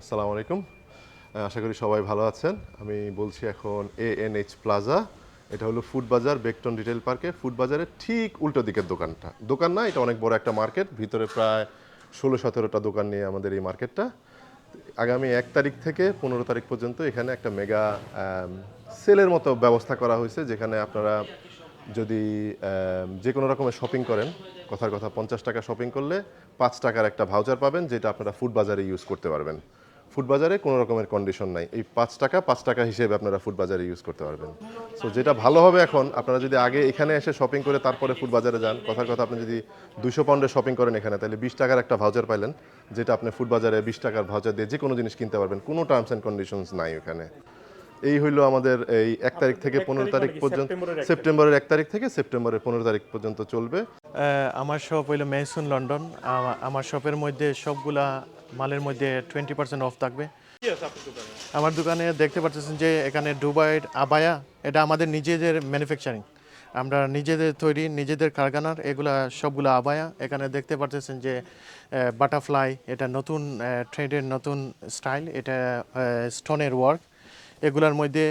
আসসালামু আলাইকুম। আশা করি সবাই ভালো আছেন। আমি বলছি এখন এ এন এইচ প্লাজা এটা হলো ফুড বাজার বেকটন রিটেল পার্কে ফুড বাজারের ঠিক উল্টো দিকের দোকানটা। দোকান না, এটা অনেক বড় একটা মার্কেট ভিতরে প্রায় ষোলো সতেরোটা দোকান নিয়ে আমাদের এই মার্কেটটা আগামী এক তারিখ থেকে পনেরো তারিখ পর্যন্ত এখানে একটা মেগা সেলের মতো ব্যবস্থা করা হয়েছে, যেখানে আপনারা যদি যে কোনো রকমের শপিং করেন, কথার কথা পঞ্চাশ টাকা শপিং করলে পাঁচ টাকার একটা ভাউচার পাবেন, যেটা আপনারা ফুড বাজারে ইউজ করতে পারবেন। ফুড বাজারে কোনো রকমের কন্ডিশন নাই। এই পাঁচ টাকা পাঁচ টাকা হিসেবে আপনারা ফুটবাজারে ইউজ করতে পারবেন। সো যেটা ভালো হবে এখন, আপনারা যদি আগে এখানে এসে শপিং করে তারপরে ফুটবাজারে যান কথার কথা আপনি যদি দুশো পাউন্ডে শপিং করেন এখানে, তাহলে বিশ টাকার একটা ভাউচার পাইলেন, যেটা আপনি ফুটবাজারে বিশ টাকার ভাউচার দিয়ে যে কোনো জিনিস কিনতে পারবেন, কোনো টার্মস অ্যান্ড কন্ডিশনস নাই ওখানে। এই হইল আমাদের এই এক তারিখ থেকে পনেরো তারিখ পর্যন্ত সেপ্টেম্বরের এক তারিখ। থেকে সেপ্টেম্বরের পনেরো তারিখ পর্যন্ত চলবে। আহ, আমার শপ হইল মেসুন লন্ডন আমার শপের মধ্যে সবগুলা মালের মধ্যে টোয়েন্টি পার্সেন্ট অফ থাকবে। আমার দোকানে দেখতে পাচ্ছেন যে এখানে দুবাইয়ের আবায়া এটা আমাদের নিজেদের ম্যানুফ্যাকচারিং আমরা নিজেদের তৈরি নিজেদের কারখানার এগুলা সবগুলো আবায়া এখানে দেখতে পাচ্ছেন যে বাটারফ্লাই এটা নতুন ট্রেডের নতুন স্টাইল এটা স্টোনের ওয়ার্ক এগুলোর মধ্যে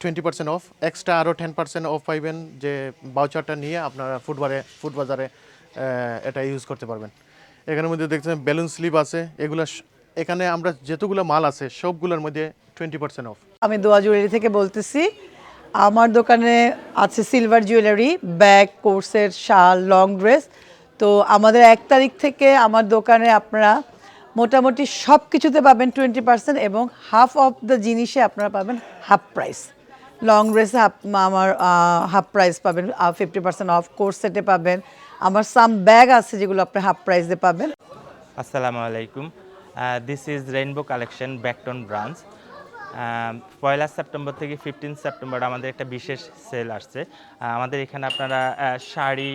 টোয়েন্টি পার্সেন্ট অফ এক্সট্রা আরও টেন পার্সেন্ট অফ পাইবেন যে বাউচারটা নিয়ে আপনারা ফুটবারে ফুড বাজারে এটা ইউজ করতে পারবেন। এখানের মধ্যে দেখছেন বেলুন স্লিপ আছে, এগুলো এখানে আমরা যেতগুলো মাল আছে, সবগুলোর মধ্যে টোয়েন্টি পার্সেন্ট অফ আমি দোয়া জুয়েলারি থেকে বলতেছি, আমার দোকানে আছে সিলভার জুয়েলারি ব্যাগ কোর্সের শাল লং ড্রেস তো আমাদের এক তারিখ থেকে আমার দোকানে আপনারা মোটামুটি সব কিছুতে পাবেন টোয়েন্টি পার্সেন্ট এবং হাফ অফ দ্য জিনিসে আপনারা পাবেন হাফ প্রাইস লং ড্রেসে হাফ আমার হাফ প্রাইস পাবেন ফিফটি পার্সেন্ট অফ কোর্স সেটে পাবেন। আমার সাম ব্যাগ আছে যেগুলো আপনি হাফ প্রাইসে পাবেন। আসসালামু আলাইকুম। This is rainbow collection Beckton branch Poila September থেকে ফিফটিন সেপ্টেম্বর আমাদের একটা বিশেষ সেল আসছে। আমাদের এখানে আপনারা শাড়ি,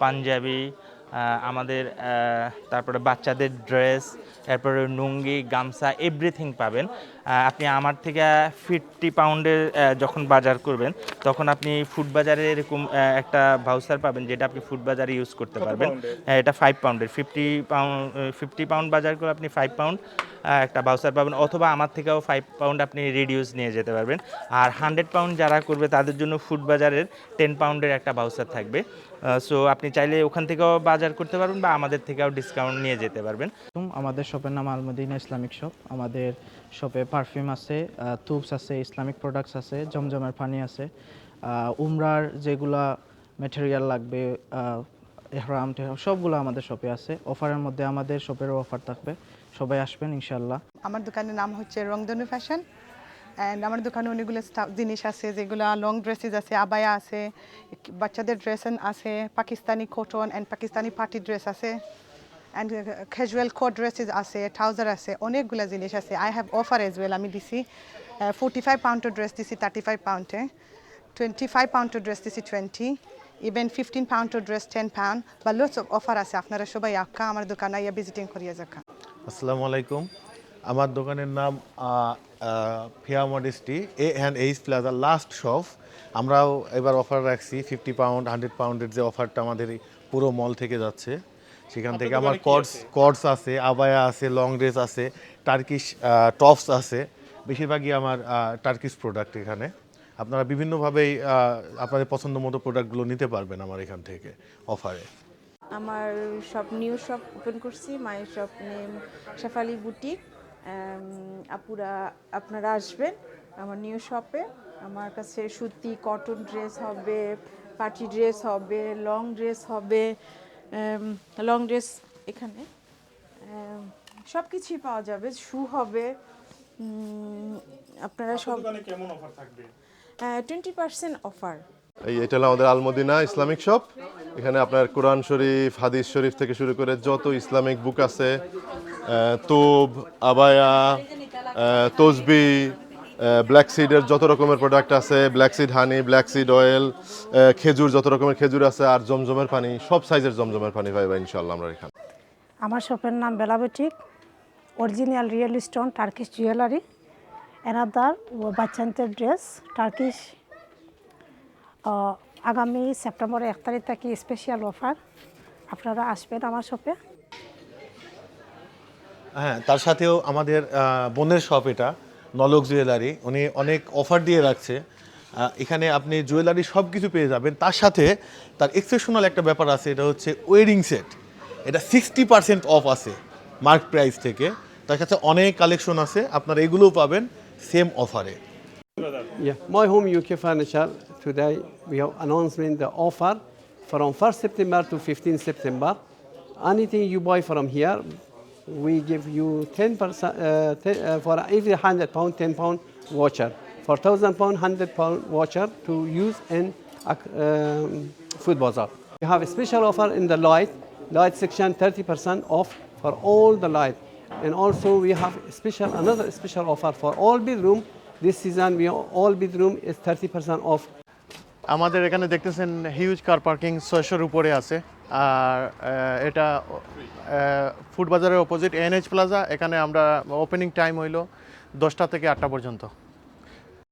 পাঞ্জাবি আমাদের তারপরে বাচ্চাদের ড্রেস এরপরে লুঙ্গি গামছা এভরিথিং পাবেন। আপনি আমার থেকে ফিফটি পাউন্ডের যখন বাজার করবেন তখন আপনি ফুড বাজারে এরকম একটা ভাউচার পাবেন যেটা আপনি ফুড বাজারে ইউজ করতে পারবেন। হ্যাঁ, এটা ফাইভ পাউন্ডের ফিফটি পাউন্ড ফিফটি পাউন্ড বাজার করে আপনি ফাইভ পাউন্ড একটা ভাউচার পাবেন অথবা আমার থেকেও ফাইভ পাউন্ড আপনি রিডিউস নিয়ে যেতে পারবেন। আর হান্ড্রেড পাউন্ড যারা করবে তাদের জন্য ফুড বাজারের টেন পাউন্ডের একটা ভাউচার থাকবে। সো আপনি চাইলে ওখান থেকেও বাজার করতে পারবেন বা আমাদের থেকেও ডিসকাউন্ট নিয়ে যেতে পারবেন। আমাদের শপের নাম আলমদিনা ইসলামিক শপ। আমাদের শপে পারফিউম আছে টুবস আছে ইসলামিক প্রোডাক্টস আছে জমজমের পানি আছে। উমরার যেগুলা মেটেরিয়াল লাগবে এহরাম টেহরাম সবগুলো আমাদের শপে আছে। অফারের মধ্যে আমাদের শপেরও অফার থাকবে। সবাই আসবেন ইনশাল্লাহ আমার দোকানের নাম হচ্ছে রংধনু ফ্যাশন অ্যান্ড আমার দোকানে অনেকগুলো জিনিস আছে, যেগুলো লং ড্রেসেস আছে, আবায়া আছে, বাচ্চাদের ড্রেস আছে, Pakistani cotton and Pakistani party dress আছে অ্যান্ড ক্যাজুয়াল কোট ড্রেসেস আছে ট্রাউজার আছে, অনেকগুলো জিনিস আছে। I have offer as well আমি দিছি ফোর্টি ফাইভ পাউন্ডের ড্রেস দিছি থার্টি ফাইভ পাউন্ডে টোয়েন্টি ফাইভ পাউন্ডের ড্রেস দিছি টোয়েন্টি ইভেন ফিফটিন পাউন্ডের ড্রেস টেন পাউন্ড বা অফ অফার আছে। আপনারা সবাই আক্কা আমার দোকানে ইয়া ভিজিটিং করিয়া যাকা। আসসালামু আলাইকুম। আমার দোকানের নাম Fia modesty A and H plaza last shop আমরাও এবার অফার রাখছি ফিফটি পাউন্ড হান্ড্রেড পাউন্ডের যে অফারটা আমাদের এই পুরো মল থেকে যাচ্ছে। সেখান থেকে আমার কর্স কর্স আছে? আবায়া আছে লং ড্রেস আছে টার্কিশ টপস আছে। বেশিরভাগই আমার টার্কিশ প্রোডাক্ট এখানে। আপনারা বিভিন্নভাবেই আপনাদের পছন্দ মতো প্রোডাক্টগুলো নিতে পারবেন আমার এখান থেকে অফারে আমার শপ নিউ শপ ওপেন করছি মায়ের শপ নেম শেফালি বুটিক আপুরা আপনারা আসবেন আমার নিউ শপে আমার কাছে সুতি কটন ড্রেস হবে পার্টি ড্রেস হবে লং ড্রেস হবে লং ড্রেস এখানে। সব কিছুই পাওয়া যাবে শু হবে। আপনারা সব কেমন অফার থাকবে? টোয়েন্টি পার্সেন্ট অফার এই এটা হলো আমাদের আলমদিনা ইসলামিক শপ এখানে আপনার কোরআন শরীফ হাদিস শরীফ থেকে শুরু করে যত ইসলামিক বুক আছে তোব, আবায়া তসবি ব্ল্যাক সিডের যত রকমের প্রোডাক্ট আছে black seed honey black seed oil খেজুর যত রকমের খেজুর আছে আর জমজমের পানি, সব সাইজের জমজমের পানি পাইবা ইনশাল্লাহ আমরা এখানে। আমার শপের নাম Bela boutique original real stone Turkish jewellery another বাচ্চাদের ড্রেস টার্কিশ আগামী সেপ্টেম্বর এক তারিখ থেকে স্পেশাল অফার আপনারা আসবেন আমার শপে হ্যাঁ তার সাথেও আমাদের বোনের শপ এটা নলক জুয়েলারি উনি অনেক অফার দিয়ে রাখছে। এখানে আপনি জুয়েলারি সব কিছু পেয়ে যাবেন। তার সাথে তার এক্সেপশনাল একটা ব্যাপার আছে এটা হচ্ছে ওয়েডিং সেট এটা সিক্সটি পার্সেন্ট অফ আছে মার্ক প্রাইস থেকে। তার কাছে অনেক কালেকশন আছে আপনারা এগুলোও পাবেন সেম অফারে Yeah, My Home UK Furniture. Today we have announcement the offer from 1st September to 15th September. Anything you buy from here, we give you 10 percent uh, uh, for every 100 pound, 10 pound voucher. For 1000 pound, 100 pound voucher to use in uh, um, food bazaar. We have a special offer in the light, light section 30% off for all the light. And also we have special another special offer for all bedroom. This season we all bedroom is 30% off আমাদের এখানে দেখতেছেন huge car parking ছয়শোর উপরে আছে। আর এটা food বাজারের opposite NH plaza এখানে আমরা opening time হইল দশটা থেকে আটটা পর্যন্ত।